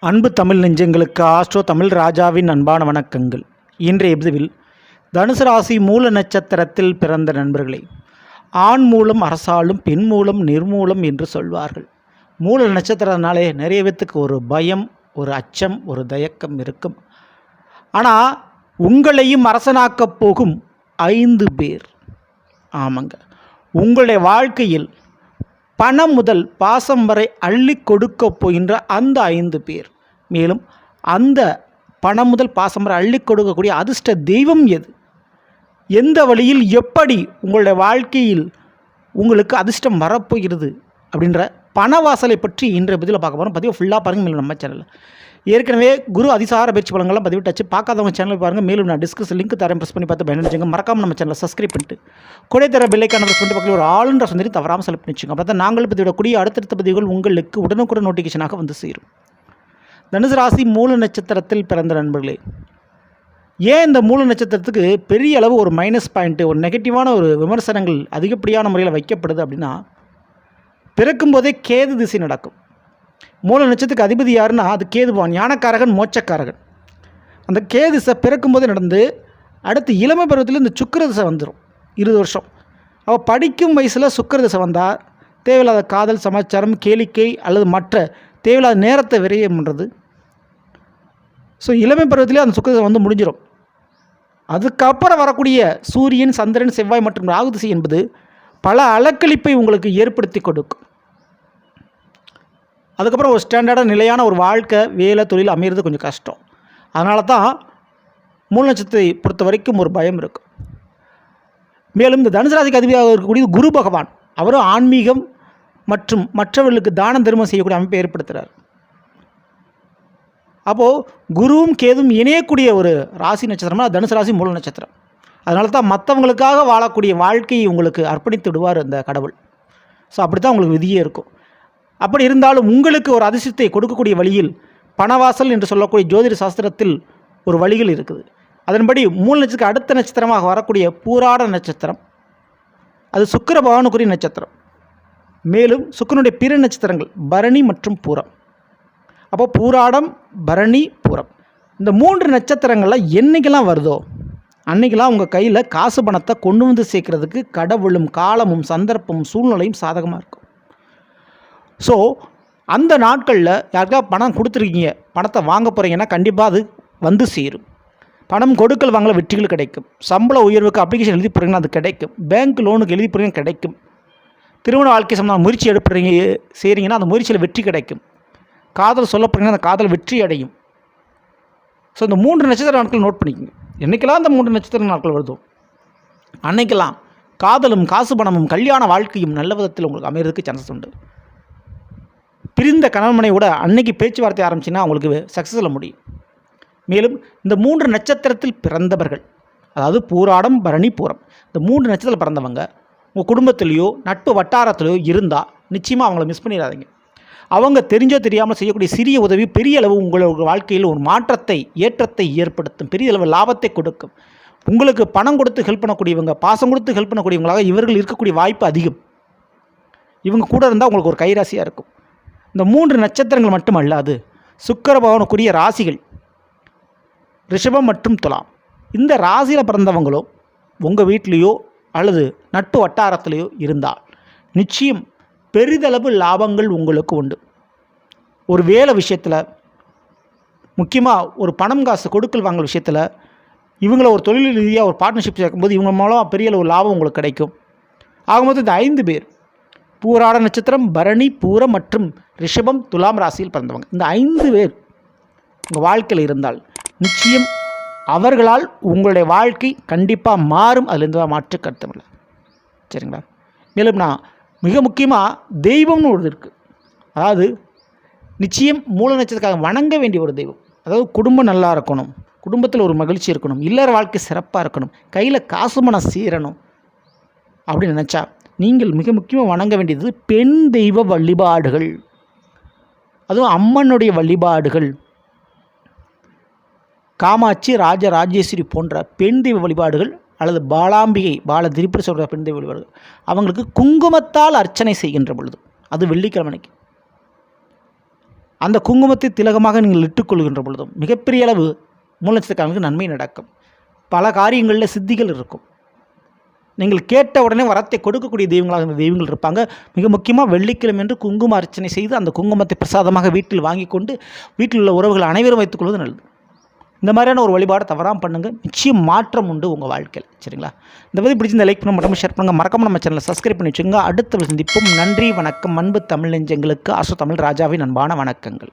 அன்பு தமிழ் நெஞ்சங்களுக்கு ஆஸ்ட்ரோ தமிழ் ராஜாவின் அன்பான வணக்கங்கள். இன்றைய பதிவில் தனுசு ராசி மூல நட்சத்திரத்தில் பிறந்த நண்பர்களே ஆண் மூலம் அரசாலும் பெண் மூலம் நிர்மூலம் என்று சொல்வார்கள். மூல நட்சத்திரனாலே நிறைய பேத்துக்கு ஒரு பயம் ஒரு அச்சம் ஒரு தயக்கம் இருக்கும். ஆனால் உங்களையும் அரசனாக்கப் போகும் ஐந்து பேர். ஆமாங்க. உங்களுடைய வாழ்க்கையில் பணம் முதல் பாசம் வரை அள்ளி கொடுக்க போகின்ற அந்த ஐந்து பேர். மேலும் அந்த பணம் முதல் பாசம் வரை அள்ளி கொடுக்கக்கூடிய அதிர்ஷ்ட தெய்வம் எது? எந்த வழியில் எப்படி உங்களுடைய வாழ்க்கையில் உங்களுக்கு அதிர்ஷ்டம் வரப்போகிறது? அப்படின்ற பணவாசலை பற்றி இன்றைய பதிவில் பார்க்க போகிறோம் பதிவு ஃபுல்லாக பாருங்கள் மேலும் நம்ம சேனலில் ஏற்கனவே குரு அதிசார பயிற்சி பலங்கள்லாம் பதிவிட்டாச்சு. பார்க்காதவங்க சேனல் பாருங்கள் மேலும் நான் டிஸ்கஸ் லிங்க் தரேன். ப்ரெஸ் பண்ணி பார்த்து பயணிச்சுங்க மறக்காமல் நம்ம சேனலை சப்ஸ்கிரைப் பண்ணிட்டு கூட தர பில்லைக்கான ப்ரெஸ் பண்ணிட்டு பக்கத்தில் ஒரு ஆளுன்ற சுந்தரி தவறாமல் செலவு பண்ணிச்சுங்க அப்போ தான் நாங்கள் பதிவிடக்கூடிய அடுத்தடுத்த பதிவுகள் உங்களுக்கு உடனுக்குடன் நோட்டிஃபிகேஷனாக வந்து சேரும். தனுசு ராசி மூல நட்சத்திரத்தில் பிறந்த நண்பர்களே ஏன் இந்த மூல நட்சத்திரத்துக்கு பெரிய அளவு ஒரு மைனஸ் பாயிண்ட்டு ஒரு நெகட்டிவான ஒரு விமர்சனங்கள் அதிகப்படியான முறையில் வைக்கப்படுது அப்படின்னா பிறக்கும்போதே கேது திசை நடக்கும். மூல நட்சத்திரத்துக்கு அதிபதி யாருன்னா அது கேதுவான் ஞானக்காரகன் மோட்சக்காரகன். அந்த கேது திசை பிறக்கும்போதே நடந்து அடுத்து இளமை பருவத்தில் இந்த சுக்கர திசை வந்துடும் இருபது வருஷம். அவள் படிக்கும் வயசில் சுக்கர திசை வந்தால் தேவையில்லாத காதல் சமாச்சாரம் கேளிக்கை அல்லது மற்ற தேவையில்லாத நேரத்தை விரயம் பண்ணுறது ஸோ இளமை பருவத்திலே அந்த சுக்கிர திசை வந்து முடிஞ்சிடும் அதுக்கப்புறம் வரக்கூடிய சூரியன் சந்திரன் செவ்வாய் மற்றும் ராகு திசை என்பது பல அலக்களிப்பை உங்களுக்கு ஏற்படுத்தி கொடுக்கும். அதுக்கப்புறம் ஒரு ஸ்டாண்டர்டாக நிலையான ஒரு வாழ்க்கை வேலை தொழில் அமையிறது கொஞ்சம் கஷ்டம். அதனால தான் மூல நட்சத்திரத்தை பொறுத்த வரைக்கும் ஒரு பயம் இருக்கும் மேலும் இந்த தனுசு ராசிக்கு அதிபதியாக இருக்கக்கூடிய குரு பகவான். அவரும் ஆன்மீகம் மற்றும் மற்றவர்களுக்கு தானம் தர்மம் செய்யக்கூடிய அமைப்பை ஏற்படுத்துகிறார் அப்போது குருவும் கேதும் இணையக்கூடிய ஒரு ராசி நட்சத்திரம்னா தனுசு ராசி மூல நட்சத்திரம். அதனால தான் மற்றவங்களுக்காக வாழக்கூடிய வாழ்க்கையை உங்களுக்கு அர்ப்பணித்து விடுவார் அந்த கடவுள். ஸோ அப்படி தான் உங்களுக்கு விதியே இருக்கும். அப்படி இருந்தாலும் உங்களுக்கு ஒரு அதிர்ஷ்டத்தை கொடுக்கக்கூடிய வழியில் பணவாசல் என்று சொல்லக்கூடிய ஜோதிட சாஸ்திரத்தில் ஒரு வழிகள் இருக்குது. அதன்படி மூல நட்சத்திரம் அடுத்த நட்சத்திரமாக வரக்கூடிய பூராட நட்சத்திரம் அது சுக்கர பகவானுக்குரிய நட்சத்திரம். மேலும் சுக்கரனுடைய பிற நட்சத்திரங்கள் பரணி மற்றும் பூரம். அப்போ பூராடம் பரணி பூரம். இந்த மூன்று நட்சத்திரங்களில் என்றைக்கெல்லாம் வருதோ அன்னைக்கெல்லாம் உங்கள் கையில் காசு பணத்தை கொண்டு வந்து சேர்க்கறதுக்கு கடவுளும் காலமும் சந்தர்ப்பமும் சூழ்நிலையும் சாதகமாக இருக்கும். ஸோ அந்த நாட்களில் யாருக்கா பணம் கொடுத்துருக்கீங்க பணத்தை வாங்க போகிறீங்கன்னா கண்டிப்பாக அது வந்து சேரும். பணம் கொடுக்கல் வாங்கல வெற்றிகள் கிடைக்கும். சம்பள உயர்வுக்கு அப்ளிகேஷன் எழுதி போகிறீங்கன்னா அது கிடைக்கும். பேங்க் லோனுக்கு எழுதி போகிறீங்கன்னா கிடைக்கும். திருமண வாழ்க்கை சம்பந்தம் முயற்சி எடுப்புறீங்க செய்கிறீங்கன்னா அந்த முயற்சியில் வெற்றி கிடைக்கும். காதல் சொல்ல போகிறீங்கன்னா அந்த காதல் வெற்றி அடையும். ஸோ இந்த மூன்று நட்சத்திர நாட்கள் நோட் பண்ணிக்கோங்க. என்றைக்கெல்லாம் அந்த மூன்று நட்சத்திர நாட்கள் வருதோ அன்னைக்கெல்லாம் காதலும் காசு பணமும் கல்யாண வாழ்க்கையும் நல்ல விதத்தில் உங்களுக்கு அமையிறதுக்கு சான்சஸ் உண்டு. பிரிந்த கணவனை கூட அன்னைக்கு பேச்சுவார்த்தை ஆரம்பிச்சுன்னா அவங்களுக்கு சக்ஸஸ் முடியும். மேலும் இந்த மூன்று நட்சத்திரத்தில் பிறந்தவர்கள் அதாவது பூராடம் பரணி பூரம் இந்த மூன்று நட்சத்திரத்தில் பிறந்தவங்க உங்கள் குடும்பத்திலேயோ நட்பு வட்டாரத்திலையோ இருந்தால் நிச்சயமாக அவங்கள மிஸ் பண்ணிடாதீங்க. அவங்க தெரிஞ்சோ தெரியாமல் செய்யக்கூடிய சிறிய உதவி பெரிய அளவு உங்களோட வாழ்க்கையில் ஒரு மாற்றத்தை ஏற்றத்தை ஏற்படுத்தும் பெரிய அளவு லாபத்தை கொடுக்கும். உங்களுக்கு பணம் கொடுத்து ஹெல்ப் பண்ணக்கூடியவங்க பாசம் கொடுத்து ஹெல்ப் பண்ணக்கூடியவங்களாக இவர்கள் இருக்கக்கூடிய வாய்ப்பு அதிகம். இவங்க கூட இருந்தால் உங்களுக்கு ஒரு கைராசியாக இருக்கும். இந்த மூன்று நட்சத்திரங்கள் மட்டுமல்லாது சுக்கர பகவானுக்குரிய ராசிகள் ரிஷபம் மற்றும் துலாம். இந்த ராசியில் பிறந்தவங்களோ உங்கள் வீட்லேயோ அல்லது நட்பு வட்டாரத்திலேயோ இருந்தால் நிச்சயம் பெரிதளவு லாபங்கள் உங்களுக்கு உண்டு. ஒரு வேலை விஷயத்தில் முக்கியமாக ஒரு பணம் காசு கொடுக்கல் வாங்கல் விஷயத்தில் இவங்கள ஒரு தொழில் ரீதியாக ஒரு பார்ட்னர்ஷிப் சேர்க்கும்போது இவங்க மூலம் பெரிய அளவு லாபம் உங்களுக்கு கிடைக்கும். ஆகும்போது இந்த ஐந்து பேர் பூராட நட்சத்திரம் பரணி பூரம் மற்றும் ரிஷபம் துலாம் ராசியில் பிறந்தவங்க. இந்த ஐந்து பேர் உங்கள் வாழ்க்கையில் இருந்தால் நிச்சயம் அவர்களால் உங்களுடைய வாழ்க்கை கண்டிப்பாக மாறும். அதுலேருந்து தான் மாற்று கருத்தம் இல்லை சரிங்களா? மேலும் நான் மிக முக்கியமாக தெய்வம்னு ஒரு இருக்குது அதாவது நிச்சயம் மூல நட்சத்திரக்காக வணங்க வேண்டிய ஒரு தெய்வம். அதாவது குடும்பம் நல்லா இருக்கணும். குடும்பத்தில் ஒரு மகிழ்ச்சி இருக்கணும். இல்லற வாழ்க்கை சிறப்பாக இருக்கணும். கையில் காசு மனம் சீரணும். அப்படின்னு நினச்சா நீங்கள் மிக முக்கியமாக வணங்க வேண்டியது பெண் தெய்வ வழிபாடுகள். அதுவும் அம்மனுடைய வழிபாடுகள். காமாட்சி ராஜராஜேஸ்வரி போன்ற பெண் தெய்வ வழிபாடுகள் அல்லது பாலாம்பிகை பால திரிபுர சொல்கிற பெண் தெய்வ வழிபாடுகள் அவங்களுக்கு குங்குமத்தால் அர்ச்சனை செய்கின்ற பொழுது அது வெள்ளிக்கிழமைக்கு. அந்த குங்குமத்தை திலகமாக நீங்கள் இட்டுக்கொள்கின்ற பொழுதும் மிகப்பெரிய அளவு மூலச்சத்துக்காரங்களுக்கு நன்மை நடக்கும். பல காரியங்களில் சித்திகள் இருக்கும். நீங்கள் கேட்ட உடனே வரத்தை கொடுக்கக்கூடிய தெய்வங்களாக இந்த தெய்வங்கள் இருப்பாங்க. மிக முக்கியமாக வெள்ளிக்கிழமை என்று குங்கும அர்ச்சனை செய்து அந்த குங்குமத்தை பிரசாதமாக வீட்டில் வாங்கி கொண்டு வீட்டில் உள்ள உறவுகள் அனைவரும் வைத்துக்கொள்வது நல்லது. இந்த மாதிரியான ஒரு வழிபாடு தவறாமல் பண்ணுங்கள் நிச்சயம் மாற்றம் உண்டு உங்கள் வாழ்க்கையில். சரிங்களா? இந்த பற்றி பிடிச்சி இந்த லைக் பண்ண மட்டும் ஷேர் பண்ணுங்கள் மறக்காம நம்ம சேனலை சப்ஸ்கிரைப் பண்ணி வச்சுங்க அடுத்த சந்திப்பும். நன்றி வணக்கம். அன்பு தமிழ் நெஞ்சங்களுக்கு அசு தமிழ் ராஜாவின் அன்பான வணக்கங்கள்.